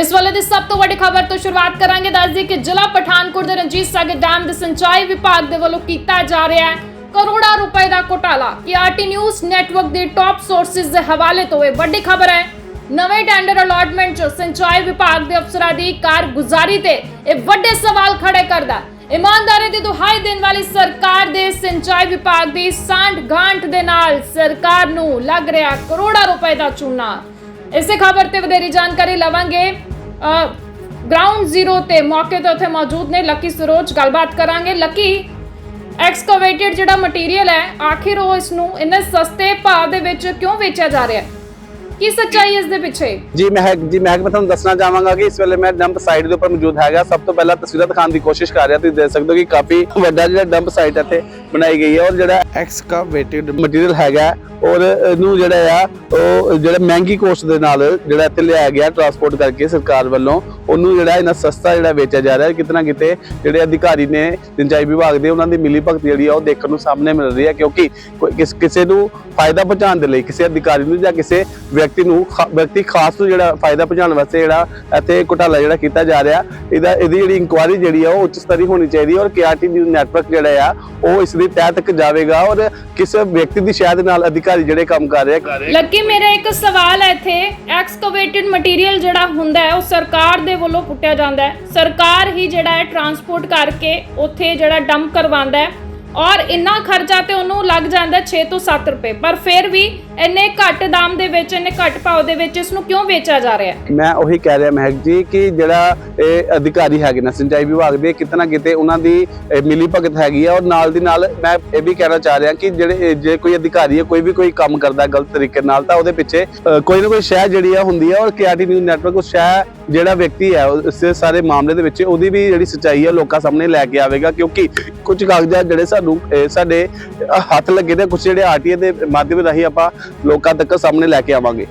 ਇਸ ਵੇਲੇ ਦੀ ਸਭ ਤੋਂ ਵੱਡੀ ਖਬਰ ਤੋਂ ਸ਼ੁਰੂਆਤ ਕਰਾਂਗੇ। ਦੱਸਦੀ ਕਿ ਜ਼ਿਲ੍ਹਾ ਪਠਾਨਕੋਟ ਦੇ ਰਣਜੀਤ ਸਾਗਰ ਡੈਮ ਦੇ ਸਿੰਚਾਈ ਵਿਭਾਗ ਦੇ ਵੱਲੋਂ ਕੀਤਾ ਜਾ ਰਿਹਾ ਹੈ। ਕਰੋੜਾਂ ਰੁਪਏ ਦਾ ਘੁਟਾਲਾ। ਕਿ ਆਰਟੀ ਨਿਊਜ਼ ਨੈਟਵਰਕ ਦੇ ਟਾਪ ਸੋਰਸਸ ਦੇ ਹਵਾਲੇ ਤੋਂ ਇਹ ਵੱਡੀ ਖਬਰ ਹੈ। ਨਵੇਂ ਟੈਂਡਰ ਅਲਾਟਮੈਂਟ 'ਚ ਸਿੰਚਾਈ ਵਿਭਾਗ ਦੇ ਅਫਸਰਾਂ ਦੀ ਕਾਰਗੁਜ਼ਾਰੀ ਤੇ ਇਹ ਵੱਡੇ ਸਵਾਲ ਖੜੇ ਕਰਦਾ ਇਮਾਨਦਾਰੀ ਦੀ ਦੁਹਾਈ ਦੇਣ ਵਾਲੀ ਸਰਕਾਰ ਦੇ ਸਿੰਚਾਈ ਵਿਭਾਗ ਦੀ ਸਾਂਢ ਗਾਂਠ ਦੇ ਨਾਲ ਸਰਕਾਰ ਨੂੰ ਲੱਗ ਰਿਹਾ ਕਰੋੜਾਂ ਰੁਪਏ ਦਾ ਚੂਨਾ। ਇਸੇ ਖਬਰ ਤੇ ਵਧੇਰੀ ਜਾਣਕਾਰੀ ਲਵਾਂਗੇ। ਗਰਾਊਂਡ ਜ਼ੀਰੋ ਤੇ ਮੌਕੇ ਤੇ ਉੱਥੇ ਮੌਜੂਦ ਨੇ ਲੱਕੀ ਸਰੋਜ, ਗੱਲਬਾਤ ਕਰਾਂਗੇ। ਲੱਕੀ ਐਕਸਕੇਵੇਟਡ ਜਿਹੜਾ ਮਟੀਰੀਅਲ ਹੈ, ਆਖਿਰ ਉਹ ਇਸ ਨੂੰ ਇੰਨੇ ਸਸਤੇ ਭਾਅ ਦੇ ਵਿੱਚ ਕਿਉਂ ਵੇਚਿਆ ਜਾ ਰਿਹਾ ਹੈ? ਕੀ ਸੱਚਾਈ ਇਸ ਦੇ ਪਿੱਛੇ? ਜੀ ਮਹਿਕ ਜੀ ਮੈਂ ਤੁਹਾਨੂੰ ਦੱਸਣਾ ਚਾਹਾਂਗਾ ਕਿ ਇਸ ਵੇਲੇ ਮੈਂ ਡੰਪ ਸਾਈਟ ਦੇ ਉੱਪਰ ਮੌਜੂਦ ਹੈਗਾ। ਸਭ ਤੋਂ ਪਹਿਲਾਂ ਤਸਵੀਰਾਂ ਦਿਖਾਉਣ ਦੀ ਕੋਸ਼ਿਸ਼ ਕਰ ਰਿਹਾ। ਤੁਸੀਂ ਦੇਖ ਸਕਦੇ ਹੋ ਕਿ ਕਾਫੀ ਵੱਡਾ ਜਿਹੜਾ ਡੰਪ ਸਾਈਟ ਇੱਥੇ ਬਣਾਈ ਗਈ ਹੈ ਔਰ ਜਿਹੜਾ ਐਕਸਕਾਵੇਟਡ ਮਟੀਰੀਅਲ ਹੈਗਾ ਔਰ ਇਹਨੂੰ ਜਿਹੜਾ ਆ ਉਹ ਜਿਹੜਾ ਮਹਿੰਗੀ ਕੋਸਟ ਦੇ ਨਾਲ ਜਿਹੜਾ ਇੱਥੇ ਲਿਆਇਆ ਗਿਆ ਟਰਾਂਸਪੋਰਟ ਕਰਕੇ ਸਰਕਾਰ ਵੱਲੋਂ ਉਹਨੂੰ ਜਿਹੜਾ ਇਹਨਾਂ ਸਸਤਾ ਜਿਹੜਾ ਵੇਚਿਆ ਜਾ ਰਿਹਾ ਹੈ ਕਿਤਨਾ ਕਿਤੇ ਜਿਹੜੇ ਅਧਿਕਾਰੀ ਨੇ ਸਿੰਚਾਈ ਵਿਭਾਗ ਦੇ ਉਹਨਾਂ ਦੀ ਮਿਲੀ ਭਗਤ ਜਿਹੜੀ ਆ ਉਹ ਦੇਖਣ ਨੂੰ ਸਾਹਮਣੇ ਮਿਲ ਰਹੀ ਹੈ ਕਿਉਂਕਿ ਕਿਸ ਕਿਸੇ ਨੂੰ ਫਾਇਦਾ ਪਹੁੰਚਾਉਣ ਦੇ ਲਈ ਕਿਸੇ ਅਧਿਕਾਰੀ ਨੂੰ ਜਾਂ ਕਿਸੇ ਵਿਅਕਤੀ ਨੂੰ ਵਿਅਕਤੀ ਖਾਸ ਨੂੰ ਜਿਹੜਾ ਫਾਇਦਾ ਪਹੁੰਚਾਉਣ ਵਾਸਤੇ ਜਿਹੜਾ ਇੱਥੇ ਘੁਟਾਲਾ ਜਿਹੜਾ ਕੀਤਾ ਜਾ ਰਿਹਾ, ਇਹਦਾ ਇਹਦੀ ਜਿਹੜੀ ਇਨਕੁਆਇਰੀ ਜਿਹੜੀ ਆ, ਉਹ ਉੱਚ ਸਤਰੀ ਹੋਣੀ ਚਾਹੀਦੀ ਔਰ ਕੇਆਰਟੀ ਨਿਊਜ਼ ਨੈਟਵਰਕ ਜਿਹੜਾ ਆ, ਉਹ ਇਸ ਦੀ ਤਹਿ ਤੱਕ ਜਾਵੇਗਾ ਔਰ ਕਿਸੇ ਵਿਅਕਤੀ ਦੀ ਸ਼ਾਇਦ ਨਾਲ ਅਧਿਕਾਰੀ ਜਿਹੜੇ ਕੰਮ ਕਰ ਰਹੇ ਲੱਕੀ, ਮੇਰਾ ਇੱਕ ਸਵਾਲ ਹੈ ਇੱਥੇ। ਐਕਸਕੇਵੇਟਡ ਮਟੀਰੀਅਲ ਜਿਹੜਾ ਹੁੰਦਾ ਹੈ, ਉਹ ਸਰਕਾਰ ਦੇ ਵੱਲੋਂ ਪੁੱਟਿਆ ਜਾਂਦਾ ਹੈ। ਸਰਕਾਰ ਹੀ ਜਿਹੜਾ ਹੈ ਟਰਾਂਸਪੋਰਟ ਕਰਕੇ ਉੱਥੇ ਜਿਹੜਾ ਡੰਪ ਕਰਵਾਉਂਦਾ ਹੈ। ਔਰ ਇੰਨਾ ਖਰਚਾ ਤੇ ਉਹਨੂੰ ਲੱਗ ਜਾਂਦਾ 6 ਤੋਂ 7 ਰੁਪਏ। ਪਰ ਫਿਰ ਵੀ ਇੰਨੇ ਘੱਟ ਦਾਮ ਦੇ ਵਿੱਚ, ਇੰਨੇ ਘੱਟ ਭਾਅ ਦੇ ਵਿੱਚ ਇਸ ਨੂੰ ਕਿਉਂ ਵੇਚਿਆ ਜਾ ਰਿਹਾ ਹੈ? ਮੈਂ ਉਹੀ ਕਹਿ ਰਿਹਾ ਮਹਿਕ ਜੀ ਕਿ ਜਿਹੜਾ ਇਹ ਅਧਿਕਾਰੀ ਹੈਗੇ ਨੇ, ਸਿੰਚਾਈ ਵਿਭਾਗ ਦੇ, ਕਿਤਨਾ ਕਿਤੇ ਉਹਨਾਂ ਦੀ ਮਿਲੀ ਭਗਤ ਹੈਗੀ ਆ ਔਰ ਨਾਲ ਦੀ ਨਾਲ ਮੈਂ ਇਹ ਵੀ ਕਹਿਣਾ ਚਾਹ ਰਿਹਾ ਕਿ ਜਿਹੜੇ ਜੇ ਕੋਈ ਅਧਿਕਾਰੀ ਹੈ, ਕੋਈ ਵੀ ਕੋਈ ਕੰਮ ਕਰਦਾ ਗਲਤ ਤਰੀਕੇ ਨਾਲ, ਤਾਂ ਉਹਦੇ ਪਿੱਛੇ ਕੋਈ ਨਾ ਕੋਈ ਸ਼ਹਿ ਜਿਹੜੀ ਆ ਹੁੰਦੀ ਹੈ ਔਰ ਕੇਆਰਟੀ ਨਿਊਜ਼ ਨੈਟਵਰਕ ਉਸ ਸ਼ਹਿ ਜਿਹੜਾ ਵਿਅਕਤੀ ਹੈ ਉਸ ਸਾਰੇ ਮਾਮਲੇ ਦੇ ਵਿੱਚ ਉਹਦੀ ਵੀ ਜਿਹੜੀ ਸੱਚਾਈ ਆ, ਲੋਕਾਂ ਸਾਹਮਣੇ ਲੈ ਕੇ ਆਵੇਗਾ ਕਿਉਂਕਿ ਕੁਝ ਕਾਗਜ਼ਾਤ ਜਿਹੜੇ ਸਾਨੂੰ ਸਾਡੇ ਹੱਥ ਲੱਗੇ ਨੇ ਕੁਝ ਜਿਹੜੇ ਆਰਟੀਏ ਦੇ ਮਾਧਿਅਮ ਰਾਹੀਂ ਆਪਾਂ ਲੋਕਾਂ ਤੱਕ ਸਾਹਮਣੇ ਲੈ ਕੇ ਆਵਾਂਗੇ।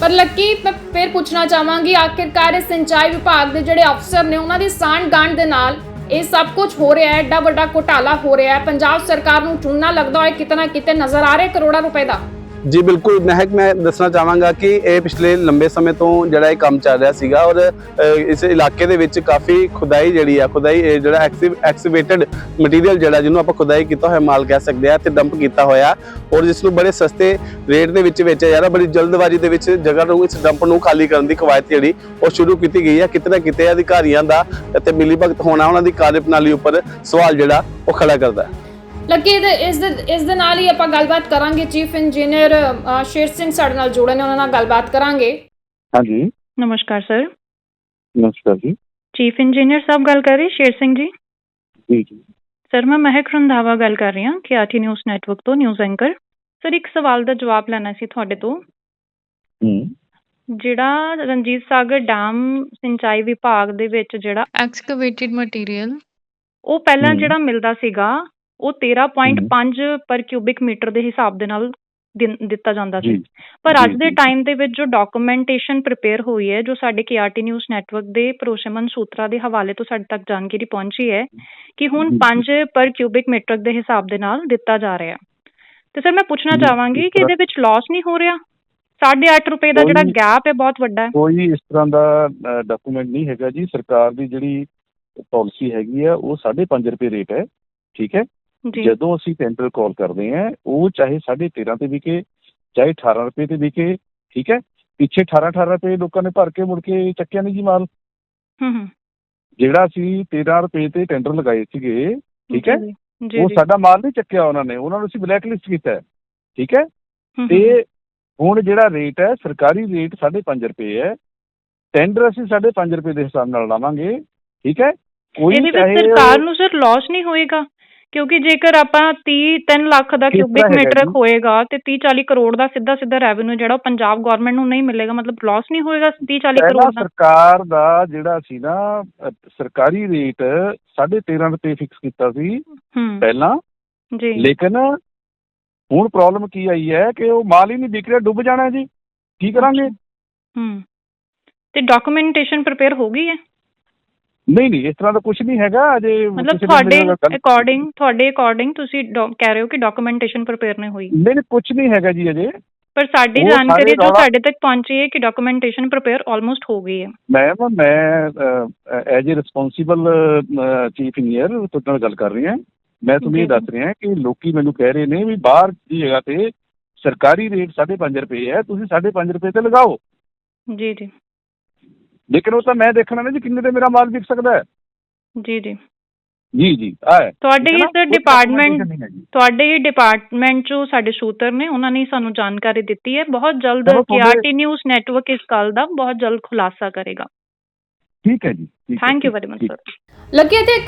ਪਰ ਲੱਕੀ, ਮੈਂ ਫਿਰ ਪੁੱਛਣਾ ਚਾਹਾਂਗੀ, ਆਖਿਰਕਾਰ ਇਹ ਸਿੰਚਾਈ ਵਿਭਾਗ ਦੇ ਜਿਹੜੇ ਅਫਸਰ ਨੇ, ਉਹਨਾਂ ਦੀ ਸਾਂਢ ਗਾਂਢ ਦੇ ਨਾਲ ਇਹ ਸਭ ਕੁਝ ਹੋ ਰਿਹਾ ਹੈ, ਐਡਾ ਵੱਡਾ ਘੁਟਾਲਾ ਹੋ ਰਿਹਾ ਹੈ। ਪੰਜਾਬ ਸਰਕਾਰ ਨੂੰ ਚੂਨਾ ਲੱਗਦਾ ਹੋਇਆ ਕਿਤਨਾ ਕਿਤੇ ਨਜ਼ਰ ਆ ਰਿਹਾ ਕਰੋੜਾਂ ਰੁਪਏ ਦਾ। ਜੀ, ਬਿਲਕੁਲ। ਮਹਿਕ ਮੈਂ ਦੱਸਣਾ ਚਾਹਾਂਗਾ ਕਿ ਇਹ ਪਿਛਲੇ ਲੰਬੇ ਸਮੇਂ ਤੋਂ ਜਿਹੜਾ ਇਹ ਕੰਮ ਚੱਲ ਰਿਹਾ ਸੀਗਾ ਔਰ ਇਸ ਇਲਾਕੇ ਦੇ ਵਿੱਚ ਕਾਫੀ ਖੁਦਾਈ ਜਿਹੜੀ ਆ, ਖੁਦਾਈ, ਇਹ ਜਿਹੜਾ ਐਕਸੀਵੇਟਡ ਮਟੀਰੀਅਲ ਜਿਹੜਾ ਜਿਹਨੂੰ ਆਪਾਂ ਖੁਦਾਈ ਕੀਤਾ ਹੋਇਆ ਮਾਲ ਕਹਿ ਸਕਦੇ ਆ ਤੇ ਡੰਪ ਕੀਤਾ ਹੋਇਆ ਔਰ ਜਿਸ ਨੂੰ ਬੜੇ ਸਸਤੇ ਰੇਟ ਦੇ ਵਿੱਚ ਵੇਚਿਆ ਜਾ ਰਿਹਾ, ਬੜੀ ਜਲਦਬਾਜ਼ੀ ਦੇ ਵਿੱਚ ਜਗ੍ਹਾ ਨੂੰ, ਇਸ ਡੰਪ ਨੂੰ ਖਾਲੀ ਕਰਨ ਦੀ ਕਵਾਇਤ ਜਿਹੜੀ ਉਹ ਸ਼ੁਰੂ ਕੀਤੀ ਗਈ ਹੈ ਕਿਤੇ ਨਾ ਕਿਤੇ ਅਧਿਕਾਰੀਆਂ ਦਾ ਅਤੇ ਮਿਲੀ ਭਗਤ ਹੋਣਾ, ਉਹਨਾਂ ਦੀ ਕਾਰਜਪ੍ਰਣਾਲੀ ਉੱਪਰ ਸਵਾਲ ਜਿਹੜਾ ਉਹ ਖੜਾ ਕਰਦਾ। ਹੈ ਇਹਦੇ ਇਸ ਦੇ ਇਸ ਦੇ ਨਾਲ ਹੀ ਆਪਾਂ ਗੱਲਬਾਤ ਕਰਾਂਗੇ ਚੀਫ ਇੰਜੀਨੀਅਰ ਸ਼ੇਰ ਸਿੰਘ ਸਾਡੇ ਨਾਲ ਜੁੜੇ ਨੇ ਉਹਨਾਂ ਨਾਲ ਗੱਲਬਾਤ ਕਰਾਂਗੇ। ਹਾਂਜੀ। ਨਮਸਕਾਰ ਸਰ। ਨਮਸਕਾਰ ਜੀ। ਚੀਫ ਇੰਜੀਨੀਅਰ ਸਾਹਿਬ ਗੱਲ ਕਰ ਰਹੇ ਸ਼ੇਰ ਸਿੰਘ ਜੀ? ਜੀ ਜੀ। ਸਰ ਮੈਂ ਮਹਿਕ ਰੰਧਾਵਾ ਗੱਲ ਕਰ ਰਹੀ ਹਾਂ ਕਿਆਟੀ ਨਿਊਜ਼ ਨੈਟਵਰਕ ਤੋਂ ਨਿਊਜ਼ ਐਂਕਰ। ਸਰ ਇੱਕ ਸਵਾਲ ਦਾ ਜਵਾਬ ਲੈਣਾ ਸੀ ਤੁਹਾਡੇ ਤੋਂ। ਹੂੰ। ਜਿਹੜਾ ਰਣਜੀਤ ਸਾਗਰ ਡੈਮ ਸਿੰਚਾਈ ਵਿਭਾਗ ਦੇ ਵਿੱਚ ਜਿਹੜਾ excavated material ਉਹ ਪਹਿਲਾਂ। ਜਿਹੜਾ ਮਿਲਦਾ ਸੀਗਾ ਉਹ 13.5 ਪਰ ਕਿਊਬਿਕ ਮੀਟਰ ਦੇ ਹਿਸਾਬ ਦੇ ਨਾਲ ਦਿੱਤਾ ਜਾਂਦਾ ਸੀ। ਪਰ ਅੱਜ ਦੇ। ਟਾਈਮ ਦੇ ਵਿੱਚ ਜੋ ਡਾਕੂਮੈਂਟੇਸ਼ਨ ਪ੍ਰਿਪੇਅਰ ਹੋਈ ਹੈ ਜੋ ਸਾਡੇ ਕੇਆਰਟੀ ਨਿਊਜ਼ ਨੈਟਵਰਕ ਦੇ ਭਰੋਸੇਮੰਦ ਸੂਤਰਾਂ ਦੇ ਹਵਾਲੇ ਤੋਂ ਸਾਡੇ ਤੱਕ ਜਾਣਕਾਰੀ ਪਹੁੰਚੀ ਹੈ ਕਿ ਹੁਣ ਜੀ। 5 ਪਰ ਕਿਊਬਿਕ ਮੀਟਰ ਦੇ ਹਿਸਾਬ ਦੇ ਨਾਲ ਦਿੱਤਾ ਜਾ ਰਿਹਾ। ਤੇ ਸਰ ਮੈਂ ਪੁੱਛਣਾ ਚਾਹਾਂਗੀ ਕਿ ਇਹਦੇ ਵਿੱਚ ਲਾਸ ਨਹੀਂ ਹੋ ਰਿਹਾ? 8.5 ਰੁਪਏ ਦਾ ਜਿਹੜਾ ਗੈਪ ਹੈ ਬਹੁਤ ਵੱਡਾ ਹੈ। ਕੋਈ ਇਸ ਤਰ੍ਹਾਂ ਦਾ ਡਾਕੂਮੈਂਟ ਨਹੀਂ ਹੈਗਾ ਜੀ। ਸਰਕਾਰ ਦੀ ਜਿਹੜੀ ਪਾਲਿਸੀ ਹੈਗੀ ਆ ਉਹ 5.5 ਰੁਪਏ ਰੇਟ ਹੈ। ਠੀਕ ਹੈ? ਜਦੋਂ ਅਸੀਂ ਟੈਂਡਰ ਕਾਲ ਕਰਦੇ ਆ ਉਹ ਚਾਹੇ 13.5 ਤੇ ਵਿਕੇ ਚਾਹੇ 18 ਰੁਪਏ ਤੇ ਵਿਕੇ ਠੀਕ ਹੈ? ਪਿੱਛੇ 18 18 ਰੁਪਏ ਲੋਕਾਂ ਨੇ ਭਰ ਕੇ ਮੁੜ ਕੇ ਚੱਕਿਆ ਨਹੀਂ ਜੀ ਮਾਲ। ਹੂੰ ਹੂੰ। ਜਿਹੜਾ ਅਸੀਂ 13 ਰੁਪਏ ਤੇ ਟੈਂਡਰ ਲਗਾਏ ਸੀਗੇ ਠੀਕ ਹੈ? ਉਹ ਸਾਡਾ ਮਾਲ ਨਹੀਂ ਚੱਕਿਆ ਉਹਨਾਂ ਨੇ ਉਹਨਾਂ ਨੂੰ ਅਸੀਂ ਬਲੈਕ ਲਿਸਟ ਕੀਤਾ ਠੀਕ ਹੈ? ਤੇ ਹੁਣ ਜਿਹੜਾ ਰੇਟ ਹੈ ਸਰਕਾਰੀ ਰੇਟ 5.5 ਰੁਪਏ ਹੈ ਟੈਂਡਰ ਅਸੀਂ 5.5 ਰੁਪਏ ਦੇ ਹਿਸਾਬ ਨਾਲ ਲਾਵਾਂਗੇ ਠੀਕ ਹੈ? ਕੋਈ ਚਾਹੇ ਸਰਕਾਰ ਨੂੰ ਸਰ ਲਾਸ ਨਹੀਂ ਹੋਏਗਾ? ਕਿਉਂਕਿ ਜੇਕਰ ਆਪਾਂ 30 3 ਲੱਖ ਦਾ ਕਿਊਬਿਕ ਮੀਟਰ? ਹੋਏਗਾ ਤੇ 30 40 ਕਰੋੜ ਦਾ ਸਿੱਧਾ ਸਿੱਧਾ ਰੈਵਨਿਊ ਜਿਹੜਾ ਪੰਜਾਬ ਗਵਰਨਮੈਂਟ ਨੂੰ ਨਹੀਂ ਮਿਲੇਗਾ ਮਤਲਬ ਲਾਸ ਨਹੀਂ ਹੋਏਗਾ 30 40 ਪਹਿਲਾਂ ਕਰੋੜ ਦਾ। ਸਰਕਾਰ ਦਾ ਜਿਹੜਾ ਸੀ ਨਾ ਸਰਕਾਰੀ ਰੇਟ 13.5 ਰੁਪਏ ਫਿਕਸ ਕੀਤਾ ਸੀ ਪਹਿਲਾਂ। ਜੀ। ਲੇਕਿਨ ਹੁਣ ਪ੍ਰੋਬਲਮ ਕੀ ਆਈ ਹੈ ਕਿ ਉਹ ਮਾਲ ਹੀ ਨਹੀਂ ਵਿਕ ਰਿਹਾ ਡੁੱਬ ਜਾਣਾ ਜੀ। ਕੀ ਕਰਾਂਗੇ? ਹੂੰ। ਤੇ ਡਾਕੂਮੈਂਟੇਸ਼ਨ ਪ੍ਰਿਪੇਅਰ ਹੋ ਗਈ ਹੈ? ਨਹੀਂ ਨਹੀਂ ਇਸ ਤਰ੍ਹਾਂ ਦਾ ਕੁਝ ਨਹੀਂ ਹੈਗਾ ਅਜੇ ਮਤਲਬ ਕਿਸੇ ਨੇ ਤੁਹਾਡੇ ਮੇਰੇ ਨਾਲ ਗੱਲ- ਅਕੋਰਡਿੰਗ ਤੁਹਾਡੇ ਅਕੋਰਡਿੰਗ ਤੁਸੀਂ ਡੋ- ਕਹਿ ਰਹੇ ਹੋ ਕਿ ਡਾਕੂਮੈਂਟੇਸ਼ਨ ਪ੍ਰਿਪੇਅਰ ਨਹੀਂ ਹੋਈ। ਨਹੀਂ ਨਹੀਂ ਕੁਝ ਨਹੀਂ ਹੈਗਾ ਜੀ ਅਜੇ। ਪਰ ਸਾਡੀ ਉਹ ਸਾਰੇ ਜਾਣਕਾਰੀ ਜੋ ਰੌਲਾ- ਸਾਡੇ ਤੱਕ ਪਹੁੰਚੀ ਹੈ ਕਿ ਡਾਕੂਮੈਂਟੇਸ਼ਨ ਪ੍ਰਿਪੇਅਰ ਆਲਮੋਸਟ ਹੋ ਗਈ ਹੈ। ਮੈਮ ਮੈਂ as a responsible chief engineer ਤੁਹਾਡੇ ਨਾਲ ਗੱਲ ਕਰ ਰਹੀ ਹਾਂ। ਮੈਂ ਤੁਹਾਨੂੰ ਇਹ ਜੀ। ਦੱਸ ਰਿਹਾ ਕਿ ਲੋਕੀ ਮੈਨੂੰ ਕਹਿ ਰਹੇ ਨੇ ਵੀ ਬਾਹਰ ਦੀ ਜਗ੍ਹਾ ਤੇ ਸਰਕਾਰੀ ਰੇਟ 5.5 ਰੁਪਏ ਹੈ ਤੁਸੀਂ 5.5 ਰੁਪਏ ਤੇ ਲਗਾਓ। ਜੀ ਜੀ। ਲੇਕਿਨ ਉਹ ਤਾਂ ਮੈਂ ਦੇਖਣਾ ਨਾ ਜੀ ਕਿੰਨੇ ਤੇ ਮੇਰਾ ਮਾਲ ਵਿਕ ਸਕਦਾ ਹੈ। ਜੀ ਜੀ। ਜੀ ਜੀ ਆ ਹੈ। ਤੁਹਾਡੇ ਹੈ ਡਿਪਾਰਟਮੈਂਟ। ਤੁਹਾਡੇ ਹੀ ਡਿਪਾਰਟਮੈਂਟ ਚੋਂ ਸਾਡੇ ਸੂਤਰ ਨੇ ਉਹਨਾਂ ਨੇ ਸਾਨੂੰ ਜਾਣਕਾਰੀ ਦਿੱਤੀ ਹੈ। ਬਹੁਤ ਜਲਦ ਚਲੋ ਤੁਹਾਡੇ- ਕੇਆਰਟੀ ਨਿਊਜ਼ ਨੈਟਵਰਕ ਇਸ ਗੱਲ ਦਾ ਬਹੁਤ ਜਲਦ ਖੁਲਾਸਾ ਕਰੇਗਾ। ਠੀਕ ਹੈ ਜੀ ਠੀਕ ਹੈ, ਥੈਂਕ ਯੂ ਠੀਕ- ਵੈਰੀ ਮਚ ਠੀਕ। ਸਰ ਲੱਗੇ ਤੇ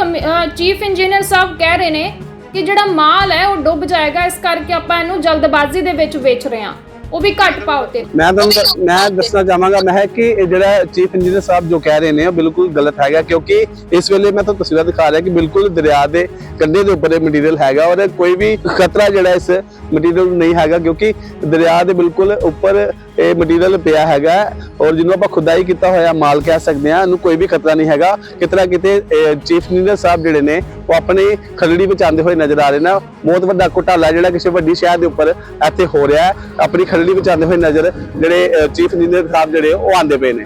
ਚੀਫ ਇੰਜੀਨੀਅਰ ਸਾਹਿਬ ਕਹਿ ਰਹੇ ਨੇ ਕਿ ਜਿਹੜਾ ਮਾਲ ਹੈ ਉਹ ਡੁੱਬ ਜਾਏਗਾ ਇਸ ਕਰਕੇ ਆਪਾਂ ਇਹਨੂੰ ਜਲਦਬਾਜ਼ੀ ਦੇ ਵਿੱਚ ਵੇਚ ਰਹੇ ਹਾਂ। ਉਹ ਵੀ ਘੱਟ ਭਾਅ ਤੇ। ਮੈਂ ਤੁਹਾਨੂੰ ਮੈਂ ਦੱਸਣਾ ਚਾਹਾਂਗਾ, ਮੈਂ ਹੈ ਕਿ ਇਹ ਜਿਹੜਾ ਚੀਫ ਇੰਜੀਨੀਅਰ ਸਾਹਿਬ ਜੋ ਕਹਿ ਰਹੇ ਨੇ, ਉਹ ਬਿਲਕੁਲ ਗਲਤ ਹੈਗਾ, ਕਿਉਂਕਿ ਇਸ ਵੇਲੇ ਮੈਂ ਤੁਹਾਨੂੰ ਤਸਵੀਰਾਂ ਦਿਖਾ ਰਿਹਾ ਕਿ ਬਿਲਕੁਲ ਦਰਿਆ ਦੇ ਕੰਢੇ ਦੇ ਉੱਪਰ ਇਹ ਮਟੀਰੀਅਲ ਹੈਗਾ ਔਰ ਕੋਈ ਵੀ ਖਤਰਾ ਜਿਹੜਾ ਇਸ ਮਟੀਰੀਅਲ ਨੂੰ ਨਹੀਂ ਹੈਗਾ, ਕਿਉਂਕਿ ਦਰਿਆ ਦੇ ਬਿਲਕੁਲ ਉੱਪਰ ਇਹ ਮਟੀਰੀਅਲ ਪਿਆ ਹੈਗਾ ਔਰ ਜਿਹਨੂੰ ਆਪਾਂ ਖੁਦਾਈ ਕੀਤਾ ਹੋਇਆ ਮਾਲ ਕਹਿ ਸਕਦੇ ਹਾਂ, ਇਹਨੂੰ ਕੋਈ ਵੀ ਖਤਰਾ ਨਹੀਂ ਹੈਗਾ। ਕਿਤਨਾ ਕਿਤੇ ਚੀਫ ਇੰਜੀਨੀਅਰ ਸਾਹਿਬ ਜਿਹੜੇ ਨੇ, ਉਹ ਆਪਣੀ ਖਲੜੀ ਬਚਾਉਂਦੇ ਹੋਏ ਨਜ਼ਰ ਆ ਰਹੇ ਨੇ। ਬਹੁਤ ਵੱਡਾ ਘੁਟਾਲਾ ਜਿਹੜਾ ਕਿਸੇ ਵੱਡੀ ਸ਼ਹਿਰ ਦੇ ਉੱਪਰ ਇੱਥੇ ਹੋ ਰਿਹਾ ਹੈ। ਆਪਣੀ ਖਲੜੀ ਬਚਾਉਂਦੇ ਹੋਏ ਨਜ਼ਰ ਜਿਹੜੇ ਚੀਫ ਇੰਜੀਨੀਅਰ ਸਾਹਿਬ ਜਿਹੜੇ, ਉਹ ਆਂਦੇ ਪਏ ਨੇ।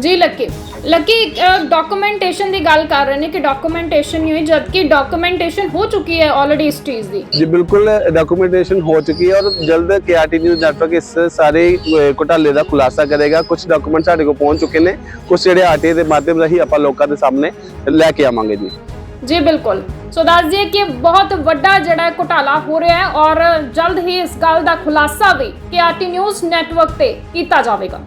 ਜੀ, ਲੱਕੀ। ਲੱਕੀ ਡਾਕੂਮੈਂਟੇਸ਼ਨ ਦੀ ਗੱਲ ਕਰ ਰਹੇ ਨੇ ਕਿ ਡਾਕੂਮੈਂਟੇਸ਼ਨ ਨਹੀਂ ਹੋਈ ਜਦਕਿ ਡਾਕੂਮੈਂਟੇਸ਼ਨ ਹੋ ਚੁੱਕੀ ਹੈ ਆਲਰੇਡੀ ਇਸ ਚੀਜ਼ ਦੀ ਜੀ ਬਿਲਕੁਲ ਡਾਕੂਮੈਂਟੇਸ਼ਨ ਹੋ ਚੁੱਕੀ ਹੈ ਔਰ ਜਲਦ ਕੇਆਰਟੀ ਨਿਊਜ਼ ਨੈਟਵਰਕ ਇਸ ਸਾਰੇ ਅਹ, ਘੁਟਾਲੇ ਦਾ ਖੁਲਾਸਾ ਕਰੇਗਾ ਕੁਝ ਡਾਕੂਮੈਂਟ ਸਾਡੇ ਕੋਲ ਪਹੁੰਚ ਚੁੱਕੇ ਨੇ ਕੁਝ ਜਿਹੜੇ ਆਰਟੀਏ ਦੇ ਮਾਧਿਅਮ ਰਾਹੀਂ ਆਪਾਂ ਲੋਕਾਂ ਦੇ ਸਾਹਮਣੇ ਲੈ ਕੇ ਆਵਾਂਗੇ ਜੀ ਜੀ ਬਿਲਕੁਲ ਸੋ ਦੱਸ ਦਈਏ ਕਿ ਬਹੁਤ ਵੱਡਾ ਜਿਹੜਾ ਘੁਟਾਲਾ ਹੋ ਰਿਹਾ ਹੈ ਔਰ ਜਲਦ ਹੀ ਇਸ ਗੱਲ ਦਾ ਖੁਲਾਸਾ ਵੀ ਕਿ ਆਰਟੀ ਨਿਊਜ਼ ਨੈਟਵਰਕ ਤੇ ਕੀਤਾ ਜਾਵੇਗਾ